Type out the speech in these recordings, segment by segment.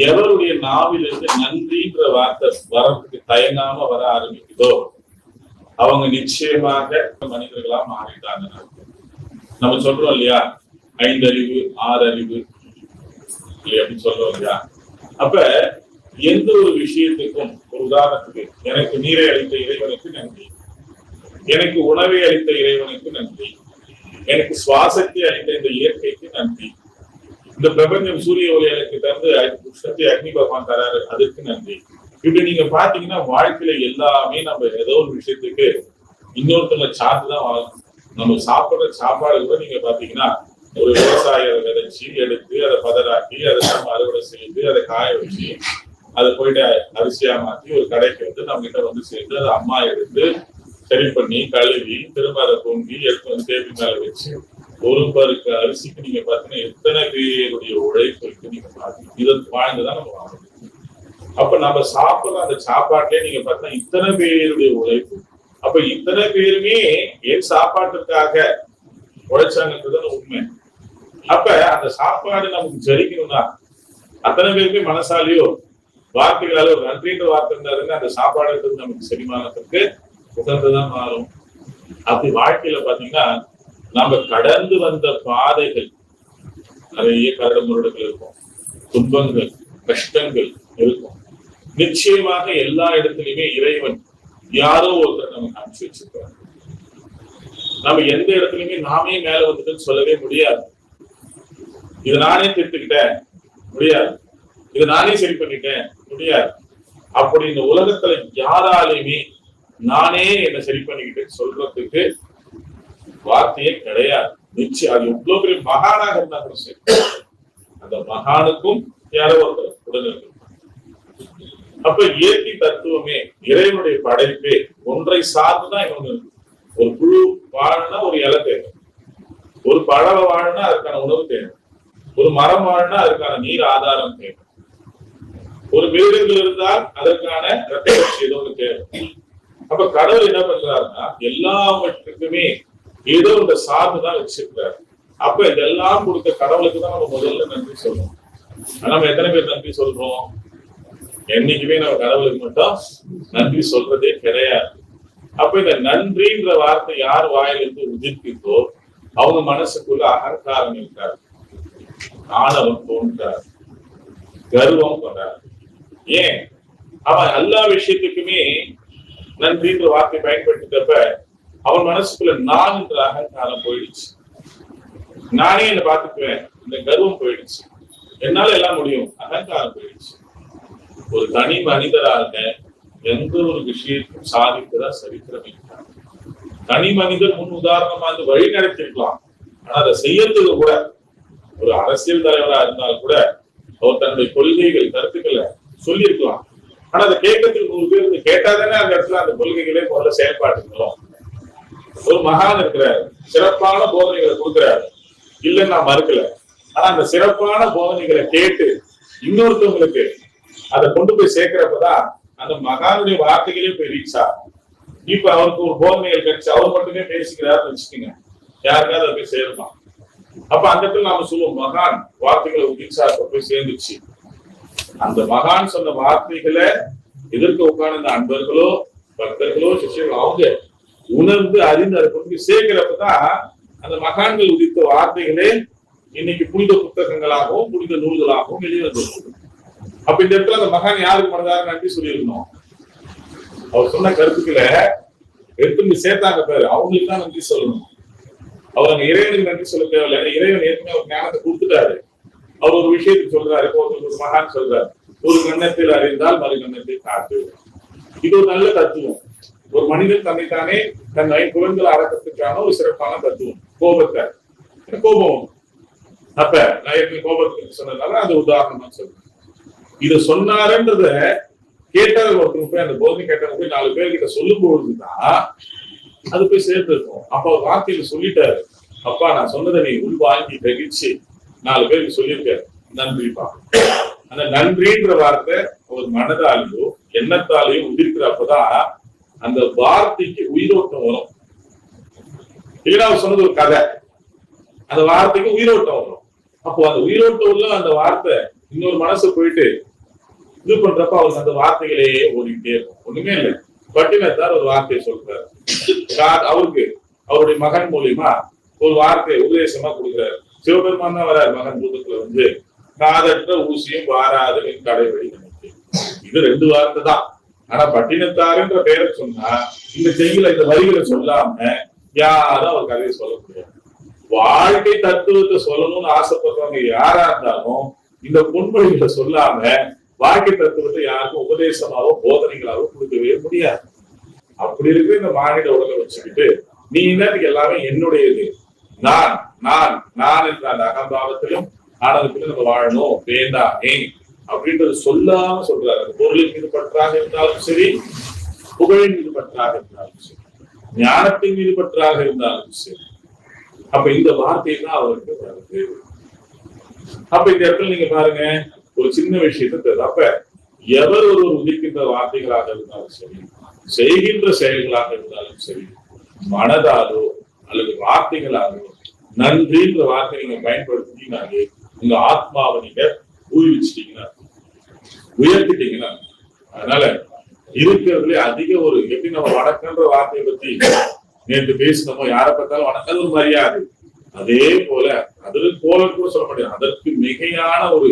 எவருடைய நாவிலிருந்து நன்றின்ற வார்த்தை வரத்துக்கு தயங்காம வர ஆரம்பிக்குதோ அவங்க நிச்சயமாக மனிதர்களா மாறிட்டாங்க. நம்ம சொல்றோம் இல்லையா? ஐந்து அறிவு ஆறு அறிவு அப்படின்னு சொல்றோம் இல்லையா? அப்ப எந்த ஒரு விஷயத்துக்கும் ஒரு உதாரணத்துக்கு எனக்கு நீரை அளித்த இறைவனுக்கு நன்றி. எனக்கு உணவை அளித்த இறைவனுக்கு நன்றி. எனக்கு சுவாசத்தை அளித்த இந்த இயற்கைக்கு நன்றி. இந்த பிரபஞ்சம் சூரிய ஒளி எனக்கு தந்து உஷ்ணத்தை அக்னி பகவான் தராரு. அதற்கு நன்றி. இப்படி நீங்க பாத்தீங்கன்னா வாழ்க்கையில எல்லாமே நம்ம ஏதோ ஒரு விஷயத்துக்கு இன்னொருத்தவங்க சார்ந்துதான் வாழணும். நம்ம சாப்பிடுற சாப்பாடு கூட நீங்க பாத்தீங்கன்னா ஒரு விவசாய விதைச்சி எடுத்து அதை பதராக்கி அதை நம்ம அறுவடை செய்து அதை காய வச்சு அதை போயிட்டு அரிசியா மாத்தி ஒரு கடைக்கு வந்து நம்ம கிட்ட வந்து சேர்ந்து அதை அம்மா எடுத்து சரி பண்ணி கழுவி திரும்ப அதை பொங்கி எடுத்து வந்து டேபிள் மேல வச்சு ஒரு பருக்கு அரிசிக்கு நீங்க பாத்தீங்கன்னா எத்தனை பேருடைய உழைப்பு இருக்கு நீங்க பாத்தீங்க இதை வாழ்ந்துதான் நம்ம வாங்கணும். அப்ப நம்ம சாப்பிடுற அந்த சாப்பாட்டிலே நீங்க பார்த்தா இத்தனை பேருடைய உழைப்பு. அப்ப இத்தனை பேருமே என் சாப்பாட்டுக்காக உழைச்சாங்கன்றது உண்மை. அப்ப அந்த சாப்பாடு நமக்கு ஜரிக்கணும்னா அத்தனை பேருமே மனசாலியோ வார்த்தைகளாலோ நன்றின்ற வார்த்தை இருந்தாருன்னா அந்த சாப்பாடு நமக்கு செரிமானத்துக்கு உகந்துதான் மாறும். அப்படி வாழ்க்கையில பாத்தீங்கன்னா நம்ம கடந்து வந்த பாதைகள் நிறைய கரடு முரடுகள் இருக்கும். துன்பங்கள் கஷ்டங்கள் இருக்கும். நிச்சயமாக எல்லா இடத்துலயுமே இறைவன் யாரோ ஒருத்தர் நம்ம அனுப்பிச்சு வச்சிருக்காரு நம்ம எந்த இடத்துலயுமே நாமே மேல வந்துட்டுன்னு சொல்லவே முடியாது. இது நானே திருத்துக்கிட்டேன் முடியாது. இது நானே சரி பண்ணிட்டேன் முடியாது. அப்படி இந்த உலகத்துல யாராலையுமே நானே என்ன சரி பண்ணிக்கிட்டேன்னு சொல்றதுக்கு வார்த்தையே கிடையாது. நிச்சயம் அது எவ்வளவு பெரிய மகானாக இருந்தா கூட சரி. அந்த மகானுக்கும் யாரோ ஒருத்தர் உடனே அப்ப இயற்கை தத்துவமே இறைவனுடைய படைப்பே ஒன்றை சார்ந்துதான் இன்னொன்னு ஒரு புழு வாழணும்னா ஒரு இலை தேவை. ஒரு பழம் வாழணும்னா அதுக்கான உணவு தேவை. ஒரு மரம் வாழணும்னா அதுக்கான நீர் ஆதாரம் தேவை. ஒரு மிருகங்கள் இருந்தால் அதற்கான ரத்த ஏதோ தேவை. அப்ப கடவுள் என்ன பண்றாருன்னா எல்லாவற்றுக்குமே ஏதோ இந்த சார்ந்துதான் வச்சிருக்காரு அப்ப இதெல்லாம் கொடுத்த கடவுளுக்கு தான் நம்ம முதல்ல நன்றி சொல்லணும். நம்ம எத்தனை பேர் நன்றி சொல்றோம்? என்னைக்குமே நம்ம கடவுளுக்கு மட்டும் நன்றி சொல்றதே கிடையாது. அப்ப இந்த நன்றின்ற வார்த்தை யார் வாயிலிருந்து உதிர்ப்பித்தோ அவங்க மனசுக்குள்ள அகங்காரம் இருக்காரு ஆணவம் தோன்றார் கர்வம் கொண்டார் ஏன்? அவன் எல்லா விஷயத்துக்குமே நன்றின்ற வார்த்தை பயன்படுத்திட்டப்ப அவன் மனசுக்குள்ள நான் என்ற அகங்காரம் போயிடுச்சு. நானே என்ன பார்த்துக்குவேன். இந்த கர்வம் போயிடுச்சு. என்னால எல்லாம் முடியும். அகங்காரம் போயிடுச்சு. ஒரு தனி மனிதராக எந்த ஒரு விஷயத்தையும் சாதித்ததா சரித்திரம். தனி மனிதர் முன் உதாரணமா அந்த வழி நடத்திருக்கலாம். ஆனா அதை செய்யறதுக்கு கூட ஒரு அரசியல் தலைவரா இருந்தால் கூட அவர் தன்னுடைய கொள்கைகள் கருத்துக்களை சொல்லியிருக்கலாம். ஆனா அதை கேட்கறதுக்கு நூறு பேர் கேட்டாதானே அந்த இடத்துல அந்த கொள்கைகளே முதல்ல செயல்பாட்டு வரும் ஒரு மகான் இருக்கிறார். சிறப்பான போதனைகளை கொடுக்கிறார். இல்லைன்னு நான் மறுக்கல. ஆனா அந்த சிறப்பான போதனைகளை கேட்டு இன்னொருத்தவங்களுக்கு அதை கொண்டு போய் சேர்க்கிறப்பதான் அந்த மகானுடைய வார்த்தைகளே போய் ரீச் ஆகும். இப்ப அவருக்கு ஒரு போதனைகள் கிடைச்சு அவர் மட்டுமே பேசிக்கிறாருன்னு வச்சுக்கோங்க. யாருக்காவது அதை போய் சேருமா? அப்ப அந்த இடத்துல நாம சொல்லுவோம் மகான் வார்த்தைகளை ரீச் போய் சேர்ந்துச்சு. அந்த மகான் சொன்ன வார்த்தைகளை எதிர்க்க உட்கார்ந்த அன்பர்களோ பக்தர்களோ சிஷியர்களோ அவங்க உணர்ந்து அறிந்து அதை கொண்டு சேர்க்கிறப்பதான் அந்த மகான்கள் உதித்த வார்த்தைகளே இன்னைக்கு புனித புத்தகங்களாகவும் புனித நூல்களாகவும் வெளிவந்துள்ளது அப்ப இந்த இடத்துல அந்த மகான் யாருக்கு மனதார நன்றி சொல்லியிருக்கணும் அவர் சொன்ன கருத்துக்களை எடுத்து சேர்த்தாங்க பேரு. அவங்களுக்கு தான் நன்றி சொல்லணும். அவர் அங்க இறைவனுக்கு நன்றி சொல்ல தேவையில்லை. இறைவன் ஏற்கனவே ஒரு ஞானத்தை கொடுத்துட்டாரு. அவர் ஒரு விஷயத்துக்கு சொல்றாரு. இப்போ ஒரு மகான் சொல்றாரு. ஒரு கண்ணத்தில் அறிந்தால் மறு கண்ணத்தை காட்டு. இது ஒரு நல்ல தத்துவம். ஒரு மனிதன் தன்னைத்தானே தன் குழந்தை அறக்கிறதுக்கான ஒரு சிறப்பான தத்துவம் கோபத்தை. கோபம்? அப்ப நான் கோபத்துக்கு சொன்னதுனால அது உதாரணமா சொல்றேன். இத சொன்னாருன்றத கேட்டார் ஒருத்தர் போய் அந்த போதனை கேட்டவங்க போய் நாலு பேர்கிட்ட சொல்லும் பொழுதுதான் அது போய் சேர்த்து இருக்கும் அப்ப வார்த்தையில சொல்லிட்டாரு. அப்பா நான் சொன்னதை நீ உள்வாங்கி கிரகிச்சு நாலு பேருக்கு சொல்லியிருக்க நன்றிப்பா அந்த நன்றின்ற வார்த்தை ஒரு மனதாலேயோ எண்ணத்தாலேயோ உதிர்க்கிறப்பதான் அந்த வார்த்தைக்கு உயிரோட்டம் வரும். இல்லைன்னா அவர் சொன்னது ஒரு கதை. அந்த வார்த்தைக்கு உயிரோட்டம் வரும். அப்போ அந்த உயிரோட்டம் உள்ள அந்த வார்த்தை இன்னொரு மனசு போயிட்டு இது பண்றப்ப அவருக்கு அந்த வார்த்தைகளே ஓடிக்கிட்டே இருக்கும். ஒண்ணுமே இல்லை. பட்டினத்தார் ஒரு வார்த்தையை சொல்றாரு. அவருக்கு அவருடைய மகன் மூலியமா ஒரு வார்த்தை உபதேசமா கொடுக்குறாரு. சிவபெருமான் தான் வராரு மகன் பூதத்துல வந்து. காதற்ற ஊசியும் வாராது என் கடைவழி நமக்கு. இது ரெண்டு வார்த்தை தான். ஆனா பட்டினத்தாருன்ற பெயரை சொன்னா இந்த செய்தியில இந்த வரிகளை சொல்லாம யாரும் அவர் கதையை சொல்ல முடியாது. வாழ்க்கை தத்துவத்தை சொல்லணும்னு ஆசைப்படுறவங்க யாரா இருந்தாலும் இந்த பொன்மொழிகளை சொல்லாம வாழ்க்கை தத்துவத்தை யாருக்கும் உபதேசமாவோ போதனைகளாவோ கொடுக்கவே முடியாது. அப்படி இருக்கிற இந்த மாநில உடலை வச்சுக்கிட்டு நீ என்னத்துக்கு எல்லாமே என்னுடையது. நான் நான் நான் என்ற அந்த அகம்பாவத்திலும் ஆனந்தத்திலும் நம்ம வாழணும். வேண்டாமே. அப்படின்றது சொல்லாம சொல்றாரு. அந்த பொருளின் மீது பற்றாக இருந்தாலும் சரி புகழின் மீது பற்றாக இருந்தாலும் சரி ஞானத்தின் மீது பற்றாக இருந்தாலும் சரி. அப்ப இந்த வார்த்தை தான் அவருக்கு வருது அப்ப இந்த இடத்துல நீங்க பாருங்க ஒரு சின்ன விஷயத்தை அப்ப எவர் ஒருவர் உதிக்கின்ற வார்த்தைகளாக இருந்தாலும் சரி செய்கின்ற செயல்களாக இருந்தாலும் சரி மனதாலோ அல்லது வார்த்தைகளாலோ நன்றின்ற வார்த்தை நீங்க பயன்படுத்தினாலே உங்க ஆத்மாவை நீங்க ஊய்விச்சிட்டீங்கன்னா உயர்த்திட்டீங்கன்னா அதனால இருக்கிறதுல அதிக ஒரு எப்படி நம்ம வணக்கன்ற வார்த்தையை பத்தி நேற்று பேசினோமோ யாரை பார்த்தாலும் வணக்கம் ஒரு மரியாதை அதே. போல அது போல கூட சொல்ல முடியாது. அதற்கு மிகையான ஒரு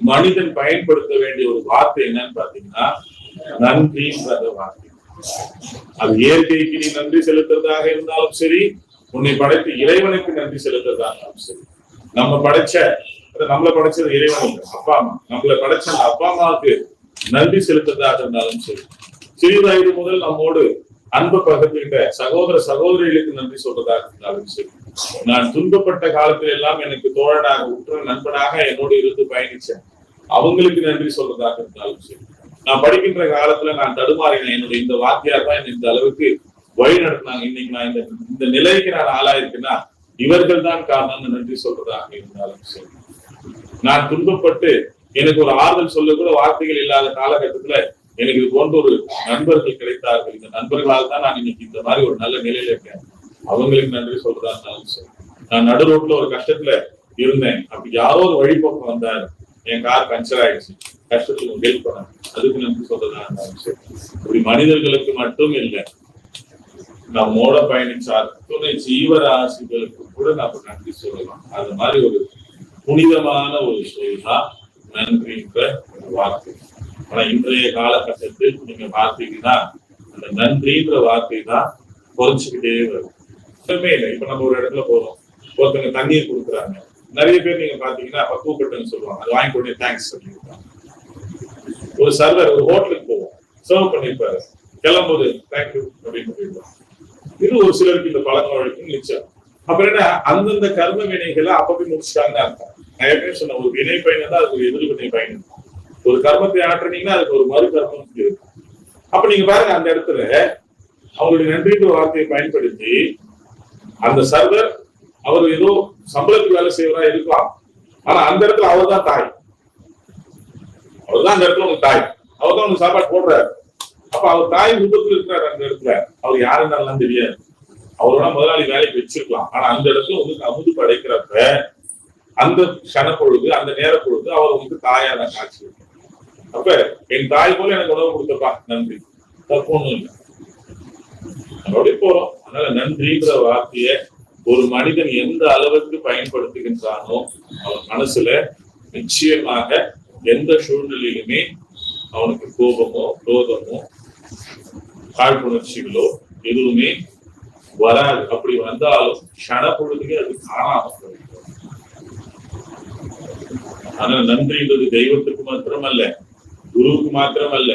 மனிதன் பயன்படுத்த வேண்டிய ஒரு வார்த்தை என்னன்னு பாத்தீங்கன்னா நன்றின்ற வார்த்தை. அது இயற்கைக்கு நீ நன்றி செலுத்துறதாக இருந்தாலும் சரி உன்னை படைத்த இறைவனுக்கு நன்றி செலுத்துறதாக இருந்தாலும் சரி. நம்ம படைச்ச நம்மளை படைச்சது இறைவன் அப்பா அம்மா நம்மளை படைச்ச அந்த அப்பா அம்மாவுக்கு நன்றி செலுத்துறதாக இருந்தாலும் சரி. சிறு வயது முதல் நம்மோடு அன்பு பகிர்ந்துகிட்ட சகோதர சகோதரிகளுக்கு நன்றி சொல்றதாக இருந்தாலும் சரி. நான் துன்பப்பட்ட காலத்தில் எல்லாம் எனக்கு தோழனாக உற்ற நண்பனாக என்னோடு இருந்து பயணிச்சேன் அவங்களுக்கு நன்றி சொல்றதாக இருந்தாலும் சரி. நான் படிக்கின்ற காலத்துல நான் தடுமாறினேன். என்னுடைய இந்த வாத்தியார் தான் என்னை இந்த அளவுக்கு வழி நடத்தினாங்க. இன்னைக்கு நான் இந்த இந்த நிலைக்கு நான் ஆளாயிருக்கேன்னா இவர்கள் தான் காரணம்னு நன்றி சொல்றதாக இருந்தாலும் சரி. நான் துன்பப்பட்டு எனக்கு ஒரு ஆறுதல் சொல்ல கூட வார்த்தைகள் இல்லாத காலகட்டத்துல எனக்கு இது போன்ற ஒரு நண்பர்கள் கிடைத்தார்கள். இந்த நண்பர்களால் தான் நான் இன்னைக்கு இந்த மாதிரி ஒரு நல்ல நிலையில இருக்கேன். அவங்களுக்கு நன்றி சொல்றதா இருந்தாலும் சரி. நான் நடு ரோட்ல ஒரு கஷ்டத்துல இருந்தேன். அப்படி யாரோ ஒரு வழிபோக்கம் வந்தாரு. என் கார் பஞ்சர் ஆயிடுச்சு. கஷ்டத்துக்கு ஹெல்ப் பண்ண அதுக்கு நன்றி சொல்றதா இருந்தாலும் சரி. இப்படி மனிதர்களுக்கு மட்டும் இல்லை நம்மோட பயணிச்சார் அத்துணை ஜீவராசிகளுக்கு கூட நம்ம நன்றி சொல்லலாம். அது மாதிரி ஒரு புனிதமான ஒரு சொல் தான் நன்றின்ற வார்த்தை. ஆனா இன்றைய காலகட்டத்தில் நீங்க பார்த்தீங்கன்னா அந்த நன்றின்ற வார்த்தை தான் குறைஞ்சுக்கிட்டே வரும். ஒண்ணுமே இல்லை இப்ப நம்ம ஒரு இடத்துல போறோம். ஒருத்தவங்க தண்ணீர் கொடுக்குறாங்க. நிறைய பேர் நீங்க பாத்தீங்கன்னா பக்குவப்பட்டுன்னு சொல்லுவாங்க. அது வாங்கி கொடுத்து தேங்க்ஸ் சொல்லியிருக்காங்க ஒரு சர்வர் ஒரு ஹோட்டலுக்கு போவோம். சர்வ் பண்ணிருப்பாரு கிளம்பும்போது தேங்க்யூ அப்படின்னு சொல்லிடுவாங்க. இது ஒரு சிலருக்கு இந்த பழக்க வழக்கம் நிச்சயம். அப்புறம் என்ன அந்தந்த கர்ம வினைகளை அப்பவே முடிச்சிட்டாங்கன்னு அர்த்தம். நிறைய பேர் சொன்ன ஒரு வினை பயணம் தான் அதுக்கு ஒரு எதிர்வினை பயணம் ஒரு கர்மத்தை ஆற்றுனீங்கன்னா அதுக்கு ஒரு மறு கர்மம் இருக்கு. அப்ப நீங்க பாருங்க அந்த இடத்துல அவங்களுடைய நன்றின்ற வார்த்தையை பயன்படுத்தி அந்த சர்வர் அவர் ஏதோ சம்பளத்துக்கு வேலை செய்வரா இருக்கலாம். ஆனா அந்த இடத்துல அவர் தான் தாய். அவர் தான் அந்த இடத்துல உங்க தாய். அவர் தான் உங்க சாப்பாடு போடுறாரு. அப்ப அவர் தாய் ரூபத்தில் இருக்கிறார் அந்த இடத்துல. அவர் யாருன்னாலாம் தெரியாது. அவரோட முதலாளி வேலைக்கு வச்சிருக்கலாம். ஆனா அந்த இடத்துல உங்களுக்கு அமுது படைக்கிறப்ப அந்த கணப்பொழுது அந்த நேர பொழுது அவர் வந்து தாயா தான் காட்சி அப்ப என் தாய் போல எனக்கு உணவு கொடுத்தப்பா நன்றி. தப்பு ஒண்ணும் இல்லை. அப்படியே போறோம். அதனால நன்றிங்கிற வார்த்தையை ஒரு மனிதன் எந்த அளவுக்கு பயன்படுத்துகின்றானோ அவன் மனசுல நிச்சயமாக எந்த சூழ்நிலையிலுமே அவனுக்கு கோபமோ குரோதமோ காழ்ப்புணர்ச்சிகளோ எதுவுமே வராது. அப்படி வந்தாலும் க்ஷண பொழுதுமே அது காணாம ஆனா நன்றி என்பது தெய்வத்துக்கு மாத்திரமல்ல குருவுக்கு மாத்திரமல்ல.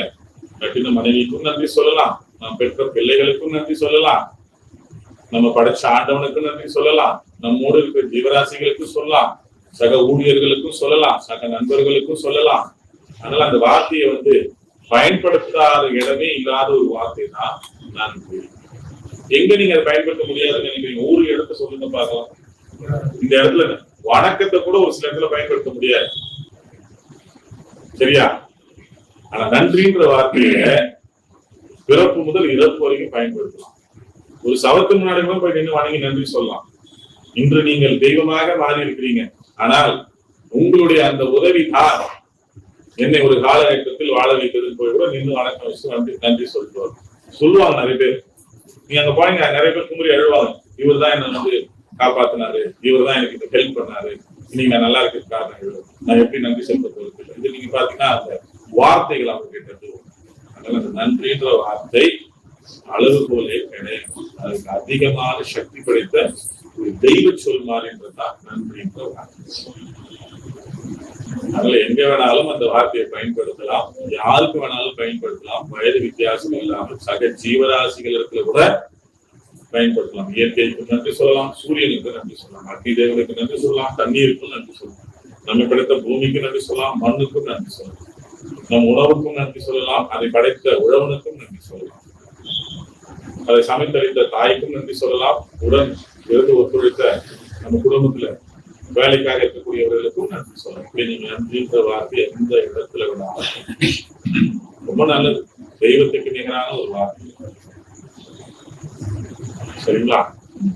கட்டின மனைவிக்கும் நன்றி சொல்லலாம். நாம் பெற்ற பிள்ளைகளுக்கும் நன்றி சொல்லலாம். நம்ம படைச்ச ஆண்டவனுக்கும் நன்றி சொல்லலாம். நம்மோடு இருக்கிற ஜீவராசிகளுக்கும் சொல்லலாம். சக ஊழியர்களுக்கும் சொல்லலாம். சக நண்பர்களுக்கும் சொல்லலாம். அதனால அந்த வார்த்தையை வந்து பயன்படுத்தாத இடமே இல்லாத ஒரு வார்த்தை தான் நன்றி. எங்க நீங்க அதை பயன்படுத்த முடியாதுன்னு நினைக்கிறீங்க? ஊரு இடத்த சொல்லுங்க பார்க்கலாம். இந்த இடத்துல வணக்கத்தை கூட ஒரு சில இடத்துல பயன்படுத்த முடியாது. சரியா? ஆனா நன்றின்ற வார்த்தைய பிறப்பு முதல் இறப்பு வரைக்கும் பயன்படுத்தலாம். ஒரு சவத்து முன்னாடி கூட போய் நின்று வணங்கி நன்றி சொல்லலாம். இன்று நீங்கள் தெய்வமாக மாறி இருக்கிறீங்க ஆனால் உங்களுடைய அந்த உதவி தான் என்னை ஒரு காலகட்டத்தில் வாழ வைத்ததுன்னு போய் கூட நின்று வணக்கம் வச்சு நன்றி நன்றி சொல்லிட்டு சொல்லுவாங்க நிறைய பேர். நீங்க அங்க போனீங்க நிறைய பேர் குமரி அழுவாங்க. இவர் தான் என்ன வந்து காப்பாத்தினாரு. இவர் தான் எனக்கு ஹெல்ப் பண்ணாரு. இன்னைக்கு நான் நல்லா இருக்கிற காரணம் இவர் நான் எப்படி நன்றி செலுத்த போறது இது நீங்க பாத்தீங்கன்னா அந்த வார்த்தைகள் அவங்க கிட்ட அதனால அந்த நன்றின்ற வார்த்தை அளவுகோலே கிடையாது. அதுக்கு அதிகமான சக்தி படைத்த ஒரு தெய்வ சொல் மாறின்றதுதான் நன்றின்ற வார்த்தை. அதனால எங்க வேணாலும் அந்த வார்த்தையை பயன்படுத்தலாம். யாருக்கு வேணாலும் பயன்படுத்தலாம். வயது வித்தியாசம் இல்லாமல் சக இருக்கிற கூட பயன்படுத்தலாம். இயற்கைக்கு நன்றி சொல்லலாம் சூரியனுக்கு நன்றி சொல்லலாம் அக்னி தேவனுக்கு நன்றி சொல்லலாம் தண்ணீருக்கும் நன்றி சொல்லலாம். நம்ம படைத்த பூமிக்கு நன்றி சொல்லலாம் மண்ணுக்கும் நன்றி சொல்லலாம். நம் உணவுக்கும் நன்றி சொல்லலாம் அதை படைத்த உழவனுக்கும் நன்றி சொல்லலாம். அதை சமைத்தளித்த தாய்க்கும் நன்றி சொல்லலாம். உடன் இருந்து ஒத்துழைத்த நம்ம குடும்பத்துல வேலைக்காக இருக்கக்கூடியவர்களுக்கும் நன்றி சொல்லலாம். நீங்க நன்றின்ற வார்த்தை எந்த இடத்துல வேணாலும் ரொம்ப நல்லது. தெய்வத்துக்கு நிகரான ஒரு வார்த்தை. 对，对，